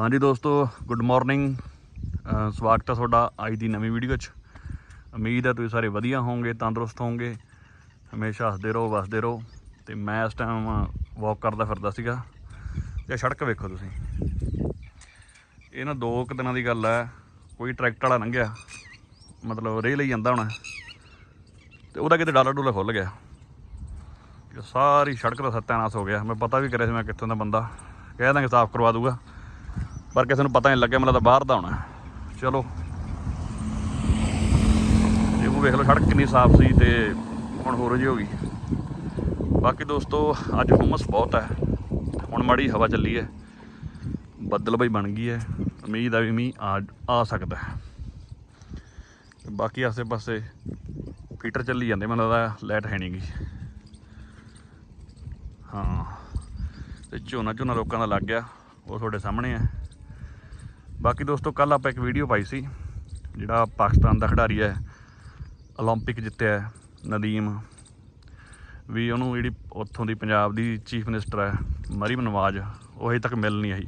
ਹਾਂਜੀ ਦੋਸਤੋ good morning ਸਵਾਗਤ ਹੈ ਤੁਹਾਡਾ ਅੱਜ ਦੀ ਨਵੀਂ ਵੀਡੀਓ 'ਚ। ਉਮੀਦ ਹੈ ਤੁਸੀਂ ਸਾਰੇ ਵਧੀਆ ਹੋਵੋਗੇ, ਤੰਦਰੁਸਤ ਹੋਵੋਗੇ। ਹਮੇਸ਼ਾ ਹੱਸਦੇ ਰਹੋ, ਵਸਦੇ ਰਹੋ। ਤੇ ਮੈਂ ਇਸ ਟਾਈਮ ਵਾਕ ਕਰਦਾ ਫਿਰਦਾ ਸੀਗਾ। ਤੇ ਸੜਕ ਵੇਖੋ ਤੁਸੀਂ। ਇਹ ਨਾ ਦੋ ਕੁ ਦਿਨਾਂ ਦੀ ਗੱਲ ਹੈ। ਕੋਈ ਟਰੈਕਟਰ ਵਾਲਾ ਲੰਘਿਆ। ਮਤਲਬ ਰੇਹ ਲਈ ਜਾਂਦਾ ਹੁਣ। ਤੇ ਉਹਦਾ ਕਿਤੇ ਡਾਲਾ ਡੂਲਾ ਖੁੱਲ ਗਿਆ। ਸਾਰੀ ਸੜਕ ਦਾ ਸੱਤਿਆਨਾਸ਼ ਹੋ ਗਿਆ। ਮੈਂ ਪਤਾ ਵੀ ਕਰਿਆ ਸੀ ਮੈਂ ਕਿੱਥੋਂ ਦਾ ਬੰਦਾ। ਕਹਿ ਦਾਂਗੇ ਸਾਫ਼ ਕਰਵਾ ਦੂਗਾ। ਪਰ ਕਿਸੇ ਨੂੰ ਪਤਾ ਨਹੀਂ ਲੱਗਿਆ, ਮੈਨੂੰ ਤਾਂ ਬਾਹਰ ਦਾ ਆਉਣਾ ਚਲੋ। ਇਹ ਉਹ ਵੇਖ ਲਓ, ਸੜਕ ਕਿੰਨੀ ਸਾਫ਼ ਸੀ ਤੇ ਹੁਣ ਹੋਰ ਜਿਹੀ ਹੋ ਗਈ। ਬਾਕੀ ਦੋਸਤੋ, ਅੱਜ ਹੁਮਸ ਬਹੁਤ ਹੈ। ਹੁਣ ਮਾੜੀ ਹਵਾ ਚੱਲੀ ਹੈ। ਬੱਦਲ ਬਈ ਬਣ ਗਈ ਹੈ। ਉਮੀਦ ਆ ਵੀ ਮੀਂਹ ਆ ਆ ਸਕਦਾ ਬਾਕੀ ਆਸੇ ਪਾਸੇ ਫੀਟਰ ਚੱਲੀ ਜਾਂਦੇ, ਮੈਨੂੰ ਲੱਗਦਾ ਲਾਈਟ ਹੈ ਨਹੀਂ ਗਈ ਹਾਂ। ਤੇ ਝੋਨਾ ਝੋਨਾ ਲੋਕਾਂ ਦਾ ਲੱਗ ਗਿਆ। ਉਹ ਤੁਹਾਡੇ ਸਾਹਮਣੇ ਹੈ। ਬਾਕੀ ਦੋਸਤੋ ਕੱਲ ਆਪਾਂ ਇੱਕ ਵੀਡੀਓ ਪਾਈ ਸੀ ਜਿਹੜਾ ਪਾਕਿਸਤਾਨ ਦਾ ਖਿਡਾਰੀ ਹੈ 올림픽 ਜਿੱਤਿਆ ਹੈ, ਨਦੀਮ ਵੀ ਉਹਨੂੰ ਜਿਹੜੀ ਉੱਥੋਂ ਦੀ ਪੰਜਾਬ ਦੀ ਚੀਫ ਮਿਨਿਸਟਰ ਹੈ ਮਰੀਮ ਨਵਾਜ਼ ਉਹ ਅਜੇ ਤੱਕ ਮਿਲ ਨਹੀਂ ਆਈ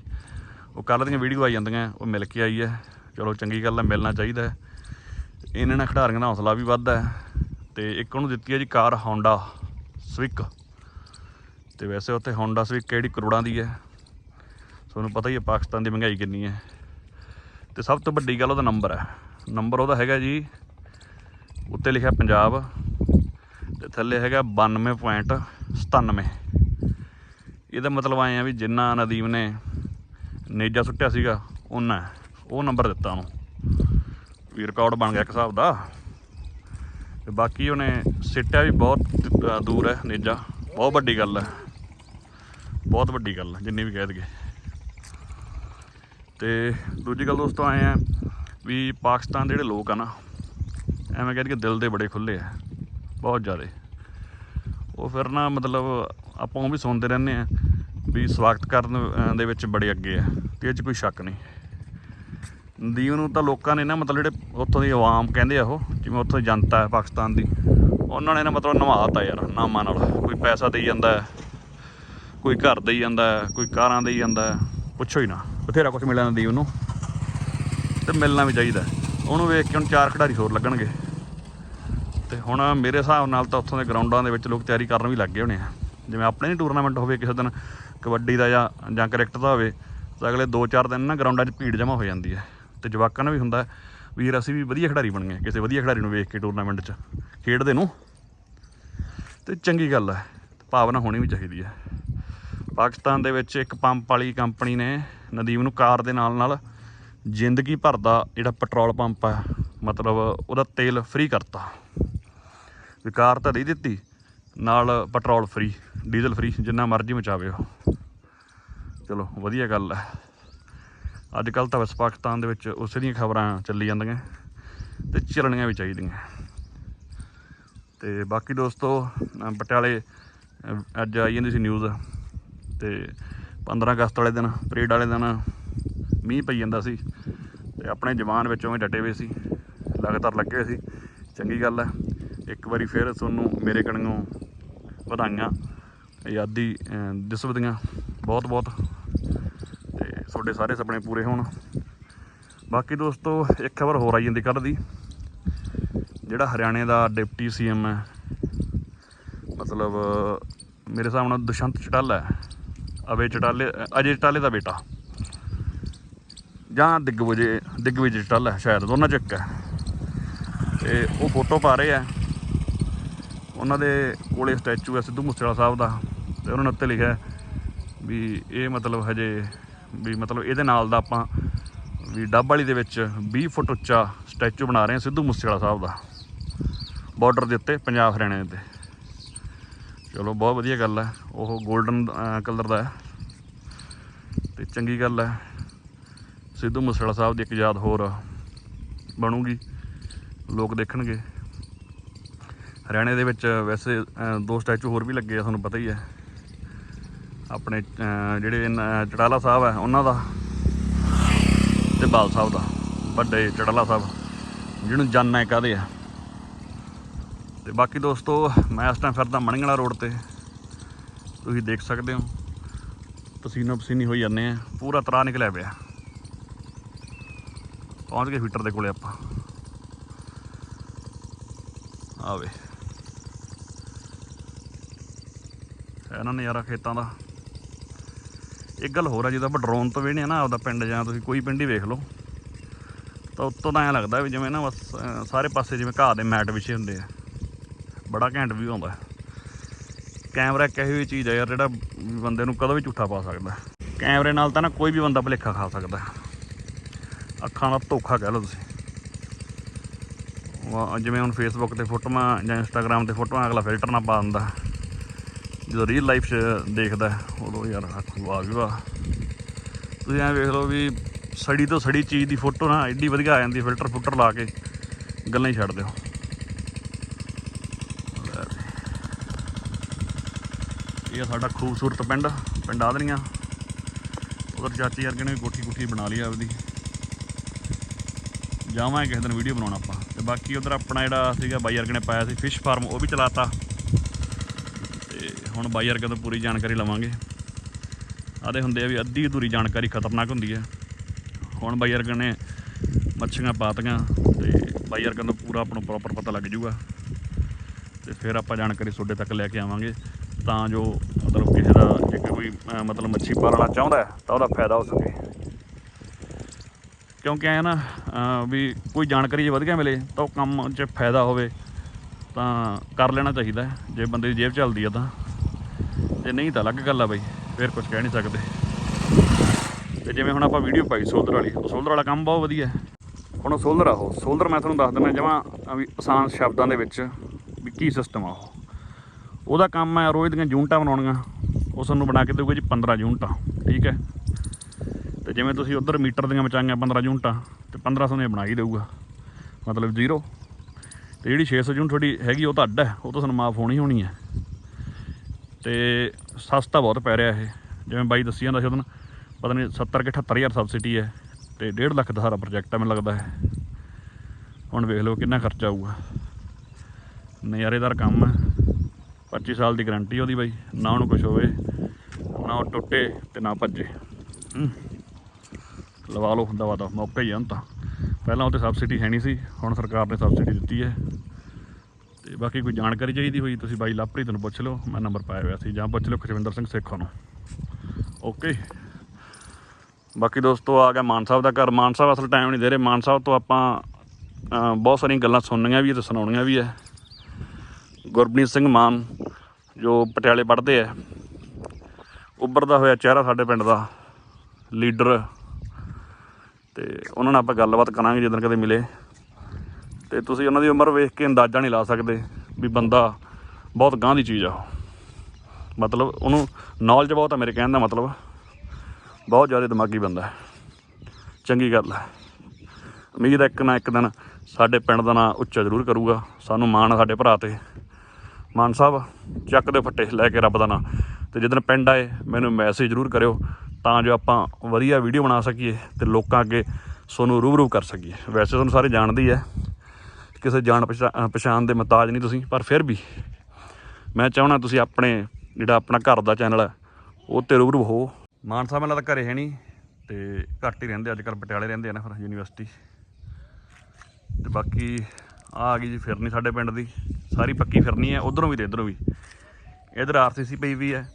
ਉਹ ਕੱਲ ਦੀਆਂ ਵੀਡੀਓ ਆਈ ਜਾਂਦੀਆਂ ਉਹ ਮਿਲ ਕੇ ਆਈ ਹੈ ਚਲੋ ਚੰਗੀ ਗੱਲ ਹੈ ਮਿਲਣਾ ਚਾਹੀਦਾ ਹੈ ਇਹਨਾਂ ਨਾਲ ਖਿਡਾਰੀਆਂ ਦਾ ਹੌਸਲਾ ਵੀ ਵੱਧਦਾ ਹੈ ਤੇ ਇੱਕ ਉਹਨੂੰ ਦਿੱਤੀ ਹੈ ਜੀ ਕਾਰ ਹੋਂਡਾ ਸਵਿਕ ਤੇ ਵੈਸੇ ਉੱਥੇ ਹੋਂਡਾ ਸਵਿਕ ਕਿਹੜੀ ਕਰੋੜਾਂ ਦੀ ਹੈ ਤੁਹਾਨੂੰ ਪਤਾ ਹੀ ਹੈ ਪਾਕਿਸਤਾਨ ਦੀ ਮਹਿੰਗਾਈ ਕਿੰਨੀ ਹੈ ਤੇ ਸਭ ਤੋਂ ਵੱਡੀ ਗੱਲ ਉਹਦਾ ਨੰਬਰ ਹੈ। ਨੰਬਰ ਉਹਦਾ ਹੈਗਾ ਜੀ, ਉੱਤੇ ਲਿਖਿਆ ਪੰਜਾਬ ਤੇ ਥੱਲੇ ਹੈਗਾ 92.97 ਇਹਦਾ ਮਤਲਬ ਆਏ ਆ ਵੀ ਜਿੰਨਾ ਨਦੀਮ ਨੇ ਨੇਜਾ ਸੁੱਟਿਆ ਸੀਗਾ ਉਹਨਾਂ ਉਹ ਨੰਬਰ ਦਿੱਤਾ ਉਹਨੂੰ। ਵੀ ਰਿਕਾਰਡ ਬਣ ਗਿਆ ਇੱਕ ਹਿਸਾਬ ਦਾ। ਤੇ ਬਾਕੀ ਉਹਨੇ ਸਿੱਟਿਆ ਵੀ ਬਹੁਤ ਦੂਰ ਹੈ ਨੇਜਾ। ਬਹੁਤ ਵੱਡੀ ਗੱਲ ਹੈ। ਬਹੁਤ ਵੱਡੀ ਗੱਲ ਹੈ, ਜਿੰਨੀ ਵੀ ਕਹਿ ਦਈਏ। ਤੇ ਦੂਜੀ ਗੱਲ ਦੋਸਤੋ ਆਏ ਆ ਵੀ ਪਾਕਿਸਤਾਨ ਦੇ ਜਿਹੜੇ ਲੋਕ ਆ ਨਾ, ਐਵੇਂ ਕਹਿ ਕਿ ਦਿਲ ਦੇ ਬੜੇ ਖੁੱਲੇ ਆ, ਬਹੁਤ ਜ਼ਿਆਦਾ। ਉਹ ਫਿਰ ਨਾ ਮਤਲਬ ਆਪਾਂ ਉਹ ਵੀ ਸੁਣਦੇ ਰਹਿੰਦੇ ਆ ਵੀ ਸਵਾਗਤ ਕਰਨ ਦੇ ਵਿੱਚ ਬੜੇ ਅੱਗੇ ਆ, ਤੇ ਇਹ 'ਚ ਕੋਈ ਸ਼ੱਕ ਨਹੀਂ। ਦੀਵ ਨੂੰ ਤਾਂ ਲੋਕਾਂ ਨੇ ਨਾ ਮਤਲਬ ਜਿਹੜੇ ਉੱਥੋਂ ਦੀ ਆਵਾਮ ਕਹਿੰਦੇ ਆ ਉਹ, ਜਿਵੇਂ ਉੱਥੋਂ ਦੀ ਜਨਤਾ ਹੈ ਪਾਕਿਸਤਾਨ ਦੀ, ਉਹਨਾਂ ਨੇ ਨਾ ਮਤਲਬ ਨਵਾਤਾ ਯਾਰ, ਨਾਮਾਂ ਨਾਲ। ਕੋਈ ਪੈਸਾ ਦੇਈ ਜਾਂਦਾ, ਕੋਈ ਘਰ ਦੇਈ ਜਾਂਦਾ, ਕੋਈ ਕਾਰਾਂ ਦੇਈ ਜਾਂਦਾ ਹੈ ਪੁੱਛੋ ਹੀ ਨਾ। ਬਥੇਰਾ ਕੁਝ ਮਿਲਿਆ ਦੀਵ ਉਹਨੂੰ ਤੇ ਮਿਲਣਾ ਵੀ ਚਾਹੀਦਾ। ਉਹਨੂੰ ਵੇਖ ਕੇ ਹੁਣ ਚਾਰ ਖਿਡਾਰੀ ਹੋਰ ਲੱਗਣਗੇ। ਤੇ ਹੁਣ ਮੇਰੇ ਹਿਸਾਬ ਨਾਲ ਤਾਂ ਉੱਥੋਂ ਦੇ ਗਰਾਊਂਡਾਂ ਦੇ ਵਿੱਚ ਲੋਕ ਤਿਆਰੀ ਕਰਨ ਵੀ ਲੱਗ ਗਏ ਹੋਣੇ ਆ। ਜਿਵੇਂ ਆਪਣੇ ਨਹੀਂ ਟੂਰਨਾਮੈਂਟ ਹੋਵੇ, ਕਿਸੇ ਦਿਨ ਕਬੱਡੀ ਦਾ ਜਾਂ ਜਾਂ ਕ੍ਰਿਕਟ ਦਾ ਹੋਵੇ, ਤਾਂ ਅਗਲੇ 2-4 ਦਿਨ ਨਾ ਗਰਾਊਂਡਾਂ 'ਚ ਭੀੜ ਜਮ੍ਹਾਂ ਹੋ ਜਾਂਦੀ ਹੈ। ਤੇ ਜਵਾਕਾਂ ਨੂੰ ਵੀ ਹੁੰਦਾ ਵੀਰ ਅਸੀਂ ਵੀ ਵਧੀਆ ਖਿਡਾਰੀ ਬਣ ਗਏ ਕਿਸੇ ਵਧੀਆ ਖਿਡਾਰੀ ਨੂੰ ਵੇਖ ਕੇ ਟੂਰਨਾਮੈਂਟ 'ਚ ਖੇਡਦੇ ਨੂੰ। ਤੇ ਚੰਗੀ ਗੱਲ ਹੈ, ਭਾਵਨਾ ਹੋਣੀ ਵੀ ਚਾਹੀਦੀ ਹੈ। ਪਾਕਿਸਤਾਨ ਦੇ ਵਿੱਚ ਇੱਕ ਪੰਪ ਵਾਲੀ ਕੰਪਨੀ ਨੇ ਨਦੀਮ ਨੂੰ ਕਾਰ ਦੇ ਨਾਲ ਨਾਲ ਜ਼ਿੰਦਗੀ ਭਰ ਦਾ ਜਿਹੜਾ ਪੈਟਰੋਲ ਪੰਪ ਹੈ ਮਤਲਬ ਉਹਦਾ ਤੇਲ ਫ੍ਰੀ ਕਰਤਾ। ਵੀ ਕਾਰ ਤਾਂ ਦੇ ਦਿੱਤੀ, ਨਾਲ ਪੈਟਰੋਲ ਫ੍ਰੀ ਡੀਜ਼ਲ ਫ੍ਰੀ ਜਿੰਨਾ ਮਰਜ਼ੀ ਮਚਾਵੇ ਉਹ। ਚਲੋ, ਵਧੀਆ ਗੱਲ ਹੈ ਅੱਜ ਕੱਲ ਤਾਂ ਬਸ ਪਾਕਿਸਤਾਨ ਦੇ ਵਿੱਚ ਉਸੇ ਦੀਆਂ ਖਬਰਾਂ ਚੱਲੀ ਜਾਂਦੀਆਂ ਤੇ ਚੱਲਣੀਆਂ ਵੀ ਚਾਹੀਦੀਆਂ। ਤੇ ਬਾਕੀ ਦੋਸਤੋ ਪਟਿਆਲੇ ਅੱਜ ਆਈ ਜਾਂਦੀ ਸੀ ਨਿਊਜ਼ ਤੇ 15 ਅਗਸਤ ਵਾਲੇ ਦਿਨ ਪਰੇਡ ਵਾਲੇ ਦਿਨ ਮੀਂਹ ਪਈ ਜਾਂਦਾ ਸੀ ਤੇ ਆਪਣੇ ਜਵਾਨ ਵਿੱਚੋਂ ਉਵੇਂ ਡਟੇ ਹੋਏ ਸੀ ਲਗਾਤਾਰ ਲੱਗੇ ਹੋਏ ਸੀ। ਚੰਗੀ ਗੱਲ ਹੈ ਇੱਕ ਵਾਰੀ ਫਿਰ ਤੁਹਾਨੂੰ ਮੇਰੇ ਕਣੀਆਂ ਵਧਾਈਆਂ ਆਜ਼ਾਦੀ ਅ, ਦਿਵਸ ਦੀਆਂ ਬਹੁਤ ਬਹੁਤ ਤੇ ਤੁਹਾਡੇ ਸਾਰੇ ਸੁਪਨੇ ਪੂਰੇ ਹੋਣ। ਬਾਕੀ ਦੋਸਤੋ ਇੱਕ ਖਬਰ ਹੋਰ ਆਈ ਜਾਂਦੀ ਕੱਲ੍ਹ ਦੀ ਜਿਹੜਾ ਹਰਿਆਣੇ ਦਾ ਡਿਪਟੀ ਸੀਐਮ ਹੈ ਮਤਲਬ ਮੇਰੇ ਹਿਸਾਬ ਨਾਲ ਦੁਸ਼ੰਤ ਚਟਾਲਾ ਹੈ। ਅਵੇ ਚਟਾਲੇ, ਅਜੇ ਚਟਾਲੇ ਦਾ ਬੇਟਾ। ਜਾਂ ਦਿਗਵਜੇ ਦਿਗਵਿਜੇ ਚਟਾਲਾ ਹੈ ਸ਼ਾਇਦ, ਦੋਨਾਂ ਚ ਇੱਕ ਹੈ। ਤੇ ਉਹ ਫੋਟੋ ਪਾ ਰਹੇ ਆ। ਉਹਨਾਂ ਦੇ ਕੋਲੇ ਸਟੈਚੂ ਹੈ ਸਿੱਧੂ ਮੂਸੇਵਾਲਾ ਸਾਹਿਬ ਦਾ। ਤੇ ਉਹਨਾਂ ਨੇ ਉੱਤੇ ਲਿਖਿਆ ਵੀ ਇਹ ਮਤਲਬ ਹਜੇ ਵੀ ਮਤਲਬ ਇਹਦੇ ਨਾਲ ਦਾ ਆਪਾਂ ਵੀ ਡੱਬ ਵਾਲੀ ਦੇ ਵਿੱਚ 20 ਫੁੱਟ ਉੱਚਾ ਸਟੈਚੂ ਬਣਾ ਰਹੇ ਹਾਂ ਸਿੱਧੂ ਮੂਸੇਵਾਲਾ ਸਾਹਿਬ ਦਾ। ਬਾਰਡਰ ਦੇ ਉੱਤੇ, ਪੰਜਾਬ ਹਰਿਆਣੇ ਦੇ ਚਲੋ, ਬਹੁਤ ਵਧੀਆ ਗੱਲ ਹੈ ਉਹ 골ਡਨ ਕਲਰ ਦਾ ਹੈ। ਤੇ ਚੰਗੀ ਗੱਲ ਹੈ ਸਿੱਧੂ ਮੂਸੇਵਾਲਾ ਸਾਹਿਬ ਦੀ ਇੱਕ ਯਾਦ ਹੋਰ ਬਣੂਗੀ। ਲੋਕ ਦੇਖਣਗੇ। ਹਰਿਆਣੇ ਦੇ ਵਿੱਚ ਵੈਸੇ ਦੋ ਸਟੈਚੂ ਹੋਰ ਵੀ ਲੱਗੇ ਆ, ਤੁਹਾਨੂੰ ਪਤਾ ਹੀ ਹੈ ਆਪਣੇ ਜਿਹੜੇ ਨ- ਚੜਾਲਾ ਸਾਹਿਬ ਹੈ ਉਹਨਾਂ ਦਾ ਤੇ ਬਾਲ ਸਾਹਿਬ ਦਾ। ਵੱਡੇ ਚੜਾਲਾ ਸਾਹਿਬ। ਜਿਹਨੂੰ ਜਨ ਹੈ ਕਹਦੇ ਆ। ਤੇ ਬਾਕੀ ਦੋਸਤੋ, ਮੈਂ ਇਸ ਟਾਈਮ ਫਿਰਦਾ ਮਣੀਗਲਾ ਰੋਡ ਤੇ। ਤੁਸੀਂ ਦੇਖ ਸਕਦੇ ਹੋ। ਪਸੀਨੋ ਪਸੀਨੀ ਹੋਈ ਜਾਂਦੇ ਆ। ਪੂਰਾ ਤਰਾ ਨਿਕਲਿਆ ਪਿਆ। ਪਹੁੰਚ ਗਏ ਫੀਟਰ ਦੇ ਕੋਲੇ ਆਪਾਂ। ਆਵੇ ਹੈ ਨਾ ਨਜ਼ਾਰਾ ਖੇਤਾਂ ਦਾ। ਇੱਕ ਗੱਲ ਹੋਰ ਆ, ਜਦੋਂ ਆਪਾਂ ਡਰੋਨ ਤੋਂ ਵੇਖਦੇ ਆ ਨਾ, ਆਪਦਾ ਪਿੰਡ ਜਾਂ ਤੁਸੀਂ ਕੋਈ ਪਿੰਡ ਹੀ ਵੇਖ ਲਓ। ਤਾਂ ਉੱਤੋਂ ਤਾਂ ਐਂ ਲੱਗਦਾ ਵੀ ਜਿਵੇਂ ਨਾ ਬਸ ਸਾਰੇ ਪਾਸੇ ਜਿਵੇਂ ਘਾਹ ਦੇ ਮੈਟ ਵਿਛੇ ਹੁੰਦੇ ਆ। ਬੜਾ ਘੈਂਟ ਵੀ ਆਉਂਦਾ ਕੈਮਰਾ ਇੱਕ ਇਹੋ ਜਿਹੀ ਚੀਜ਼ ਹੈ ਯਾਰ ਜਿਹੜਾ ਬੰਦੇ ਨੂੰ ਕਦੋਂ ਵੀ ਝੂਠਾ ਪਾ ਸਕਦਾ ਕੈਮਰੇ ਨਾਲ ਤਾਂ ਨਾ ਕੋਈ ਵੀ ਬੰਦਾ ਭੁਲੇਖਾ ਖਾ ਸਕਦਾ ਅੱਖਾਂ ਦਾ ਧੋਖਾ ਕਹਿ ਲਓ ਤੁਸੀਂ। ਜਿਵੇਂ ਹੁਣ ਫੇਸਬੁੱਕ ਤੇ ਫੋਟੋਆਂ ਜਾਂ ਇੰਸਟਾਗ੍ਰam ਤੇ ਫੋਟੋਆਂ ਅਗਲਾ ਫਿਲਟਰ ਨਾ ਪਾ ਦਿੰਦਾ। ਜਦੋਂ ਰੀਅਲ ਲਾਈਫ 'ਚ ਦੇਖਦਾ ਉਦੋਂ ਯਾਰ ਆਖੂ ਵਾਹ ਵੀ ਵਾਹ ਤੁਸੀਂ ਐਂ ਵੇਖ ਲਓ ਵੀ ਸੜੀ ਤੋਂ ਸੜੀ ਚੀਜ਼ ਦੀ ਫੋਟੋ ਨਾ, ਐਡੀ ਵਧੀਆ ਆ ਜਾਂਦੀ ਫਿਲਟਰ ਫੁਲਟਰ ਲਾ ਕੇ। ਗੱਲਾਂ ਹੀ ਛੱਡ ਦਿਓ ਲੈ ਵੀ। ਇਹ ਆ ਸਾਡਾ ਖੂਬਸੂਰਤ ਪਿੰਡ ਪਿੰਡ ਆਦਰੀਆਂ। ਉਧਰ ਚਾਚੀ ਵਰਗੇ ਨੇ ਕੋਠੀ ਕੋਠੀ ਬਣਾ ਲਈ ਆਪਦੀ। ਜਾਵਾਂਗੇ ਕਿਸੇ ਦਿਨ ਵੀਡੀਓ ਬਣਾਉਣਾ ਆਪਾਂ। ਤੇ ਬਾਕੀ ਉਧਰ ਆਪਣਾ ਜਿਹੜਾ ਸੀਗਾ ਬਾਈ ਵਰਗੇ ਨੇ ਪਾਇਆ ਸੀ ਫਿਸ਼ ਫਾਰਮ, ਉਹ ਵੀ ਚਲਾਤਾ। ਤੇ ਹੁਣ ਬਾਈ ਵਰਗੇ ਤੋਂ ਪੂਰੀ ਜਾਣਕਾਰੀ ਲਵਾਂਗੇ। ਆਦੇ ਹੁੰਦੇ ਆ ਵੀ ਅੱਧੀ ਅਧੂਰੀ ਜਾਣਕਾਰੀ ਖਤਰਨਾਕ ਹੁੰਦੀ ਹੈ ਹੁਣ ਬਾਈ ਵਰਗੇ ਨੇ ਮੱਛੀਆਂ ਪਾਤੀਆਂ ਤੇ ਬਾਈ ਵਰਗੇ ਨੂੰ ਪੂਰਾ ਆਪਾਂ ਨੂੰ ਪ੍ਰੋਪਰ ਪਤਾ ਲੱਗ ਜੂਗਾ ਤੇ ਫਿਰ ਆਪਾਂ ਜਾਣਕਾਰੀ ਤੁਹਾਡੇ ਤੱਕ ਲੈ ਕੇ ਆਵਾਂਗੇ। ਤਾਂ ਜੋ ਮਤਲਬ ਕਿਸੇ ਦਾ ਜੇ ਕੋਈ ਮਤਲਬ ਮੱਛੀ ਪਾਲਣਾ ਚਾਹੁੰਦਾ ਤਾਂ ਉਹਦਾ ਫਾਇਦਾ ਹੋ ਸਕੇ। ਕਿਉਂਕਿ ਐ ਨਾ ਵੀ ਕੋਈ ਜਾਣਕਾਰੀ ਜੇ ਵਧੀਆ ਮਿਲੇ, ਤਾਂ ਉਹ ਕੰਮ 'ਚ ਫਾਇਦਾ ਹੋਵੇ, ਤਾਂ ਕਰ ਲੈਣਾ ਚਾਹੀਦਾ ਜੇ ਬੰਦੇ ਦੀ ਜੇਬ ਚੱਲਦੀ ਆ ਤਾਂ। ਜੇ ਨਹੀਂ ਤਾਂ ਅਲੱਗ ਗੱਲ ਆ ਬਈ, ਫਿਰ ਕੁਝ ਕਹਿ ਨਹੀਂ ਸਕਦੇ। ਤੇ ਜਿਵੇਂ ਹੁਣ ਆਪਾਂ ਵੀਡੀਓ ਪਾਈ ਸੋਲਰ ਵਾਲੀ ਉਹ ਸੋਲਰ ਵਾਲਾ ਕੰਮ ਬਹੁਤ ਵਧੀਆ ਹੁਣ ਉਹ ਸੋਲਰ ਆ ਉਹ, ਸੋਲਰ ਮੈਂ ਤੁਹਾਨੂੰ ਦੱਸ ਦਿੰਦਾ ਜਮਾਂ ਵੀ ਆਸਾਨ ਸ਼ਬਦਾਂ ਦੇ ਵਿੱਚ ਵੀ ਕੀ ਸਿਸਟਮ ਆ ਉਹ। ਉਹਦਾ ਕੰਮ ਹੈ ਰੋਜ਼ ਦੀਆਂ ਯੂਨਿਟਾਂ ਬਣਾਉਣੀਆਂ। ਉਹ ਸਾਨੂੰ ਬਣਾ ਕੇ ਦੇਊਗਾ ਜੀ 15 ਯੂਨਿਟਾਂ, ਠੀਕ ਹੈ। ਤੇ ਜਿਵੇਂ ਤੁਸੀਂ ਉਧਰ ਮੀਟਰ ਦੀਆਂ ਬਚਾਈਆਂ 15 ਯੂਨਿਟਾਂ, ਤੇ 1500 ਨੇ ਬਣਾ ਹੀ ਦੇਊਗਾ। ਮਤਲਬ ਜ਼ੀਰੋ। ਤੇ ਜਿਹੜੀ 600 ਯੂਨਿਟ ਤੁਹਾਡੀ ਹੈਗੀ, ਉਹ ਤਾਂ ਅੱਡ ਹੈ, ਉਹ ਤਾਂ ਸਾਨੂੰ ਮਾਫ ਹੋਣੀ ਹੋਣੀ ਹੈ। ਤੇ ਸਸਤਾ ਬਹੁਤ ਪੈ ਰਿਹਾ ਇਹ। ਜਿਵੇਂ ਬਾਈ ਦੱਸੀ ਜਾਂਦਾ ਸੀ ਉਹਦੋਂ ਪਤਾ ਨਹੀਂ 70 ਕਿ 78000 ਸਬਸਿਡੀ ਹੈ, ਤੇ 1.5 ਲੱਖ ਦਾ ਸਾਰਾ ਪ੍ਰੋਜੈਕਟ ਹੈ, ਮੈਨੂੰ ਲੱਗਦਾ ਹੈ। ਹੁਣ ਵੇਖ ਲਓ ਕਿੰਨਾ ਖਰਚਾ ਆਊਗਾ। ਨਜ਼ਾਰੇਦਾਰ ਕੰਮ ਹੈ। 25 ਸਾਲ ਦੀ ਗਾਰੰਟੀ ਉਹਦੀ ਬਾਈ, ਨਾ ਉਹਨੂੰ ਕੁਝ ਹੋਵੇ, ਨਾ ਉਹ ਟੁੱਟੇ ਤੇ ਨਾ ਭੱਜੇ। ਲਵਾ ਲਓ, ਦਵਾ ਦਾ ਮੌਕਾ ਹੀ ਆ ਹੁਣ ਤਾਂ। ਪਹਿਲਾਂ ਉਹ ਤੇ ਸਬਸਿਡੀ ਹੈ ਨਹੀਂ ਸੀ, ਹੁਣ ਸਰਕਾਰ ਨੇ ਸਬਸਿਡੀ ਦਿੱਤੀ ਹੈ। ਤੇ ਬਾਕੀ ਕੋਈ ਜਾਣਕਾਰੀ ਚਾਹੀਦੀ ਹੋਈ, ਤੁਸੀਂ ਬਾਈ ਲਾਪਰੀ ਨੂੰ ਪੁੱਛ ਲਓ, ਮੈਂ ਨੰਬਰ ਪਾਇਆ ਹੋਇਆ ਸੀ, ਜਾਂ ਪੁੱਛ ਲਓ ਖਜਵਿੰਦਰ ਸਿੰਘ ਸੇਖੋਂ ਨੂੰ। ਓਕੇ। ਬਾਕੀ ਦੋਸਤੋ, ਆ ਗਿਆ ਮਾਨ ਸਾਹਿਬ ਦਾ ਘਰ। ਮਾਨ ਸਾਹਿਬ ਅਸਲ ਟਾਈਮ ਨਹੀਂ ਦੇ ਰਹੇ। ਮਾਨ ਸਾਹਿਬ ਤੋਂ ਆਪਾਂ ਬਹੁਤ ਸਾਰੀਆਂ ਗੱਲਾਂ ਸੁਣਨੀਆਂ ਵੀ ਹੈ ਤੇ ਸੁਣਾਉਣੀਆਂ ਵੀ ਹੈ। ਗੁਰਬਨੀਤ ਸਿੰਘ ਮਾਨ। ਜੋ ਪਟਿਆਲੇ ਪੜ੍ਹਦੇ ਆ। ਉੱਭਰਦਾ ਹੋਇਆ ਚਿਹਰਾ ਸਾਡੇ ਪਿੰਡ ਦਾ ਲੀਡਰ। ਤੇ ਉਹਨਾਂ ਨਾਲ ਆਪਾਂ ਗੱਲਬਾਤ ਕਰਾਂਗੇ ਜਦੋਂ ਕਦੇ ਮਿਲੇ। ਤੇ ਤੁਸੀਂ ਉਹਨਾਂ ਦੀ ਉਮਰ ਵੇਖ ਕੇ ਅੰਦਾਜ਼ਾ ਨਹੀਂ ਲਾ ਸਕਦੇ ਵੀ ਬੰਦਾ ਬਹੁਤ ਗਾਂਹ ਦੀ ਚੀਜ਼ ਆ। ਉਹ ਮਤਲਬ ਉਹਨੂੰ ਨੌਲੇਜ ਬਹੁਤ ਆ ਮੇਰੇ ਕਹਿਣ ਦਾ ਮਤਲਬ। ਬਹੁਤ ਜ਼ਿਆਦਾ ਦਿਮਾਗੀ ਬੰਦਾ ਹੈ। ਚੰਗੀ ਗੱਲ ਹੈ। ਉਮੀਦ ਹੈ ਇੱਕ ਨਾ ਇੱਕ ਦਿਨ ਸਾਡੇ ਪਿੰਡ ਦਾ ਨਾਂ ਉੱਚਾ ਜ਼ਰੂਰ ਕਰੂਗਾ। ਸਾਨੂੰ ਮਾਣ ਆ ਸਾਡੇ ਭਰਾ ਤੇ। ਮਾਨ ਸਾਹਿਬ, ਚੱਕ ਦੇ ਫੱਟੇ ਲੈ ਕੇ ਰੱਬ ਦਾ ਨਾਂ। ਤੇ ਜਦੋਂ ਪਿੰਡ ਆਏ, ਮੈਨੂੰ ਮੈਸੇਜ ਜ਼ਰੂਰ ਕਰਿਓ, ਤਾਂ ਜੋ ਆਪਾਂ ਵਧੀਆ ਵੀਡੀਓ ਬਣਾ ਸਕੀਏ ਤੇ ਲੋਕਾਂ ਅੱਗੇ ਸੋਨੂੰ ਰੂਬਰੂ ਕਰ ਸਕੀਏ। ਵੈਸੇ ਤੁਹਾਨੂੰ ਸਾਰੇ ਜਾਣਦੇ ਹੀ ਹੈ ਕਿਸੇ ਜਾਣ ਪਛਾ- ਪਛਾਣ ਦੇ ਮਤਾਜ ਨਹੀਂ ਤੁਸੀਂ, ਪਰ ਫਿਰ ਵੀ ਮੈਂ ਚਾਹਣਾ ਤੁਸੀਂ ਆਪਣੇ, ਜਿਹੜਾ ਆਪਣਾ ਘਰ ਦਾ ਚੈਨਲ ਹੈ ਉਹ ਤੇ ਰੂਬਰੂ ਹੋ। ਮਾਨ ਸਾਹਿਬ ਮੈਨੂੰ ਲੱਗਦਾ ਘਰੇ ਹੈ ਨਹੀਂ, ਤੇ ਘੱਟ ਹੀ ਰਹਿੰਦੇ ਅੱਜ ਕੱਲ੍ਹ ਪਟਿਆਲੇ ਰਹਿੰਦੇ ਆ ਨਾ ਫਿਰ ਯੂਨੀਵਰਸਿਟੀ ਤੇ ਬਾਕੀ ਆ ਗਈ ਜੀ ਫਿਰ ਨਹੀਂ ਸਾਡੇ ਪਿੰਡ ਦੀ। ਸਾਰੀ ਪੱਕੀ ਫਿਰਨੀ ਹੈ, ਉਧਰੋਂ ਵੀ ਤੇ ਇਧਰੋਂ ਵੀ। ਇਧਰ ਆਰਸੀਸੀ ਪਈ ਵੀ ਹੈ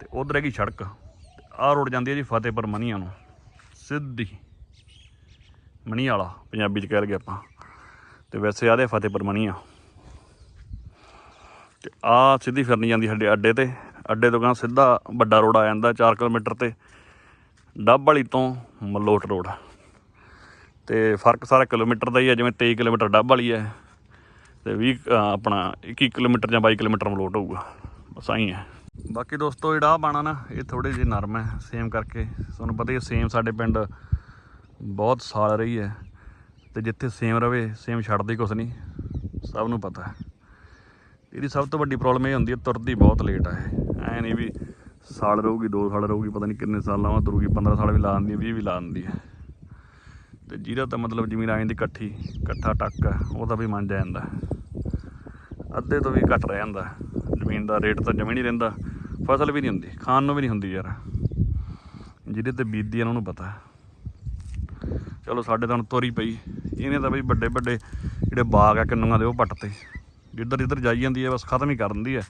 ਤੇ ਉਧਰ ਹੈਗੀ ਸੜਕ। ਆਹ ਰੋਡ ਜਾਂਦੀ ਹੈ ਜੀ ਫਤਿਹਪੁਰ ਮਨੀਆਂ ਨੂੰ। ਸਿੱਧੀ ਮਣੀ ਵਾਲਾ ਪੰਜਾਬੀ ਚ ਕਹਿ ਲਗੇ ਆਪਾਂ। ਤੇ ਵੈਸੇ ਆਦੇ ਫਤਿਹਪੁਰ ਮਨੀਆਂ। ਤੇ ਆ ਸਿੱਧੀ ਫਿਰਨੀ ਜਾਂਦੀ ਸਾਡੇ ਅੱਡੇ ਤੇ। ਅੱਡੇ ਤੋਂ ਗਾਂ ਸਿੱਧਾ ਵੱਡਾ ਰੋਡ ਆ ਜਾਂਦਾ 4 ਕਿਲੋਮੀਟਰ ਤੇ। ਡੱਬ ਵਾਲੀ ਤੋਂ ਮਲੋਟ ਰੋਡ। ਤੇ ਫ਼ਰਕ ਸਾਰਾ ਕਿਲੋਮੀਟਰ ਦਾ ਹੀ ਹੈ, ਜਿਵੇਂ 23 ਕਿਲੋਮੀਟਰ ਡੱਬ ਵਾਲੀ ਹੈ। ਤੇ 20 ਆਪਣਾ 21 ਕਿਲੋਮੀਟਰ ਜਾਂ 22 ਕਿਲੋਮੀਟਰ ਮਲੋਟ ਹੋਊਗਾ। ਬਸ ਆਈ ਹੈ। ਬਾਕੀ ਦੋਸਤੋ, ਜਿਹੜਾ ਆਹ ਬਾਣਾ ਨਾ, ਇਹ ਥੋੜੇ ਜਿਹੇ ਨਰਮ ਹੈ ਸੇਮ ਕਰਕੇ। ਤੁਹਾਨੂੰ ਪਤਾ ਹੀ ਸੇਮ ਸਾਡੇ ਪਿੰਡ ਬਹੁਤ ਸਾਲ ਰਹੀ ਹੈ। ਤੇ ਜਿੱਥੇ ਸੇਮ ਰਵੇ ਸੇਮ ਛੱਡਦੀ ਕੁਛ ਨਹੀਂ। ਸਭ ਨੂੰ ਪਤਾ ਇਹਦੀ ਸਭ ਤੋਂ ਵੱਡੀ ਪ੍ਰੋਬਲਮ ਇਹ ਹੁੰਦੀ ਹੈ, ਤੁਰਦੀ ਬਹੁਤ ਲੇਟ ਹੈ ਐ ਨਹੀਂ ਵੀ ਸਾਲ ਰਹੂਗੀ 2 ਸਾਲ ਰਹੂਗੀ, ਪਤਾ ਨਹੀਂ ਕਿੰਨੇ ਸਾਲ ਬਾਅਦ ਤੁਰੂਗੀ 15 ਸਾਲ ਵੀ ਲਾ ਦਿੰਦੀ ਹੈ 20 ਵੀ ਲਾ ਦਿੰਦੀ ਹੈ। ਤੇ ਜਿਹਦਾ ਤਾਂ ਮਤਲਬ ਜ਼ਮੀਨ ਆ ਜਾਂਦੀ ਇਕੱਠੀ, ਇਕੱਠਾ ਟੱਕ ਹੈ ਉਹਦਾ ਵੀ ਮੰਨ ਜਾਂਦਾ। ਅੱਧੇ ਤੋਂ ਵੀ ਘੱਟ ਰਹਿ ਜਾਂਦਾ। ਜ਼ਮੀਨ ਦਾ ਰੇਟ ਤਾਂ ਜਮੀ ਨਹੀਂ ਰਹਿੰਦਾ। ਫਸਲ ਵੀ ਨਹੀਂ ਹੁੰਦੀ, ਖਾਣ ਨੂੰ ਵੀ ਨਹੀਂ ਹੁੰਦੀ ਯਾਰ। ਜਿਹਦੇ ਤੇ ਬੀਤਦੀ ਹੈ ਉਹਨਾਂ ਨੂੰ ਪਤਾ। ਚਲੋ, ਸਾਡੇ ਤਾਂ ਹੁਣ ਤੋਰੀ ਪਈ। ਇਹਨੇ ਤਾਂ ਬਈ ਵੱਡੇ ਵੱਡੇ ਜਿਹੜੇ ਬਾਗ ਆ, ਕਿੰਨੂਆਂ ਦੇ ਉਹ ਪੱਟ ਤੇ। ਜਿੱਧਰ ਜਿੱਧਰ ਜਾਈ ਜਾਂਦੀ ਹੈ ਬਸ ਖਤਮ ਹੀ ਕਰ ਦਿੰਦੀ ਹੈ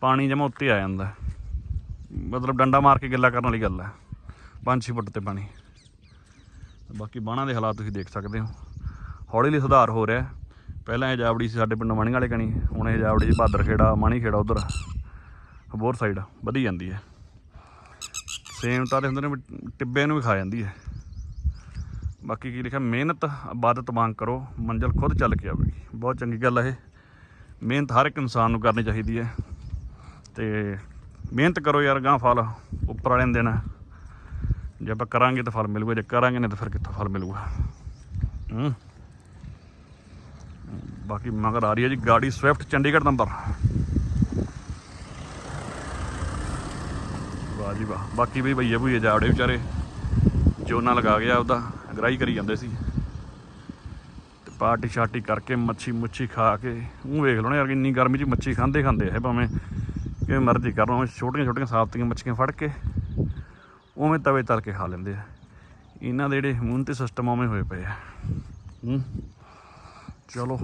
ਪਾਣੀ ਜਮਾ ਉੱਤੇ ਆ ਜਾਂਦਾ। ਮਤਲਬ ਡੰਡਾ ਮਾਰ ਕੇ ਗਿੱਲਾ ਕਰਨ ਵਾਲੀ ਗੱਲ ਹੈ 5-6 ਫੁੱਟ ਤੇ ਪਾਣੀ। ਬਾਕੀ ਬਾਣਾ ਦੇ ਹਾਲਾਤ ਤੁਸੀਂ ਦੇਖ ਸਕਦੇ ਹੋ। ਹੌਲੀ ਹੌਲੀ ਸੁਧਾਰ ਹੋ ਰਿਹਾ। ਪਹਿਲਾਂ ਇਹ ਜਾਵੜੀ ਸੀ ਸਾਡੇ ਪਿੰਡ ਮਾਣੀ ਵਾਲੇ ਕਣੀ, ਹੁਣ ਇਹ ਜਾਵੜੀ ਜੀ ਭਾਦਰ ਖੇੜਾ ਮਾਣੀ ਖੇੜਾ ਉਧਰ। ਹੋਰ ਸਾਈਡ ਵਧੀ ਜਾਂਦੀ ਹੈ। ਸੇਮ ਤਾਂ ਦੇ ਹੁੰਦੇ ਨੇ, ਵੀ ਟਿੱਬੇ ਨੂੰ ਵੀ ਖਾ ਜਾਂਦੀ ਹੈ। ਬਾਕੀ ਕੀ ਲਿਖਿਆ, ਮਿਹਨਤ ਇਬਾਦਤ ਮੰਗ ਕਰੋ, ਮੰਜ਼ਲ ਖੁਦ ਚੱਲ ਕੇ ਆਵੇਗੀ। ਬਹੁਤ ਚੰਗੀ ਗੱਲ ਹੈ ਇਹ। ਮਿਹਨਤ ਹਰ ਇੱਕ ਇਨਸਾਨ ਨੂੰ ਕਰਨੀ ਚਾਹੀਦੀ ਹੈ। ਤੇ ਮਿਹਨਤ ਕਰੋ ਯਾਰ ਗਾਂ ਫਲ, ਉੱਪਰ ਵਾਲਿਆਂ ਨੇ ਦੇਣਾ। ਜੇ ਆਪਾਂ ਕਰਾਂਗੇ ਤਾਂ ਫਲ ਮਿਲੂਗਾ, ਜੇ ਕਰਾਂਗੇ ਨਹੀਂ ਤਾਂ ਫਿਰ ਕਿੱਥੋਂ ਫਲ ਮਿਲੂਗਾ? ਹੂੰ। ਬਾਕੀ ਮਗਰ ਆ ਰਹੀ ਹੈ ਜੀ ਗਾੜੀ ਸਵਿਫਟ ਚੰਡੀਗੜ੍ਹ ਨੰਬਰ। ਵਾਹ ਜੀ ਵਾਹ। ਬਾਕੀ ਵੀ ਭਈਏ ਭੁਈਏ ਜਾਵੜੇ ਵਿਚਾਰੇ। ਜੋਨਾ ਲਗਾ ਗਿਆ ਉਹਦਾ ਅਗਰਾਈ ਕਰੀ ਜਾਂਦੇ ਸੀ। ਤੇ ਪਾਰਟੀ ਸ਼ਾਰਟੀ ਕਰਕੇ ਮੱਛੀ ਮੁੱਛੀ ਖਾ ਕੇ, ਉਹ ਵੇਖ ਲਓ ਯਾਰ ਇੰਨੀ ਗਰਮੀ 'ਚ ਮੱਛੀ ਖਾਂਦੇ ਖਾਂਦੇ ਹੈ ਭਾਵੇਂ ਕਿ ਮਰਜ਼ੀ ਕਰ ਲਓ ਛੋਟੀਆਂ ਛੋਟੀਆਂ ਸਾਫਤੀਆਂ ਮੱਛੀਆਂ ਫੜ ਕੇ। ਉਵੇਂ ਤਵੇ ਤਲ ਕੇ ਖਾ ਲੈਂਦੇ ਆ। ਇਹਨਾਂ ਦੇ ਜਿਹੜੇ ਮੂੰਹ ਤੇ ਸਿਸਟਮ ਉਵੇਂ ਹੋਏ ਪਏ ਆ। ਹੂੰ। ਚਲੋ,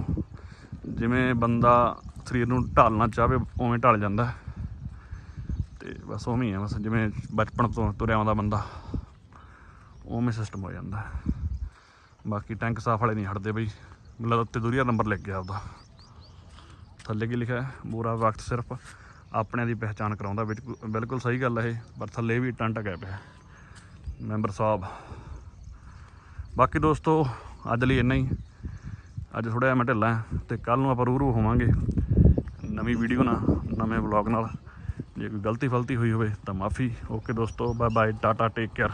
ਜਿਵੇਂ ਬੰਦਾ ਸਰੀਰ ਨੂੰ ਢਾਲਣਾ ਚਾਹਵੇ, ਉਵੇਂ ਢਲ ਜਾਂਦਾ। ਹੈ। ਤੇ ਬਸ ਉਵੇਂ ਹੀ ਆ, ਬਸ ਜਿਵੇਂ ਬਚਪਨ ਤੋਂ ਤੁਰਿਆ ਆਉਂਦਾ ਬੰਦਾ, ਉਵੇਂ ਸਿਸਟਮ ਹੋ ਜਾਂਦਾ। ਬਾਕੀ ਟੈਂਕ ਸਾਫ਼ ਵਾਲੇ ਨਹੀਂ ਹਟਦੇ ਬਈ। ਮਤਲਬ ਉੱਤੇ ਦੂਰੀਆ ਨੰਬਰ ਲਿਖ ਗਿਆ ਉਹਦਾ ਥੱਲੇ ਕੀ ਲਿਖਿਆ? ਬੁਰਾ ਵਕਤ ਸਿਰਫ ਆਪਣਿਆਂ ਦੀ ਪਹਿਚਾਣ ਕਰਾਉਂਦਾ ਵਿੱਚ ਬਿਲਕੁਲ ਸਹੀ ਗੱਲ ਹੈ ਇਹ, ਪਰ ਥੱਲੇ ਵੀ ਇੱਟਾਂ ਗਿਆ ਪਿਆ। ਮੈਂਬਰ ਸਾਹਿਬ। ਬਾਕੀ ਦੋਸਤੋ, ਅੱਜ ਲਈ ਇੰਨਾ ਹੀ। ਅੱਜ ਥੋੜਾ ਜਿਹਾ ਮੈਂ ਢਿੱਲਾ ਹਾਂ ਤੇ ਕੱਲ ਨੂੰ ਆਪਾਂ ਰੂਰੂ ਹੋਵਾਂਗੇ ਨਵੀਂ ਵੀਡੀਓ ਨਾਲ, ਨਵੇਂ ਵਲੌਗ ਨਾਲ। ਜੇ ਕੋਈ ਗਲਤੀ ਫਲਤੀ ਹੋਈ ਹੋਵੇ ਤਾਂ ਮਾਫੀ। ਓਕੇ ਦੋਸਤੋ bye bye tata, take care.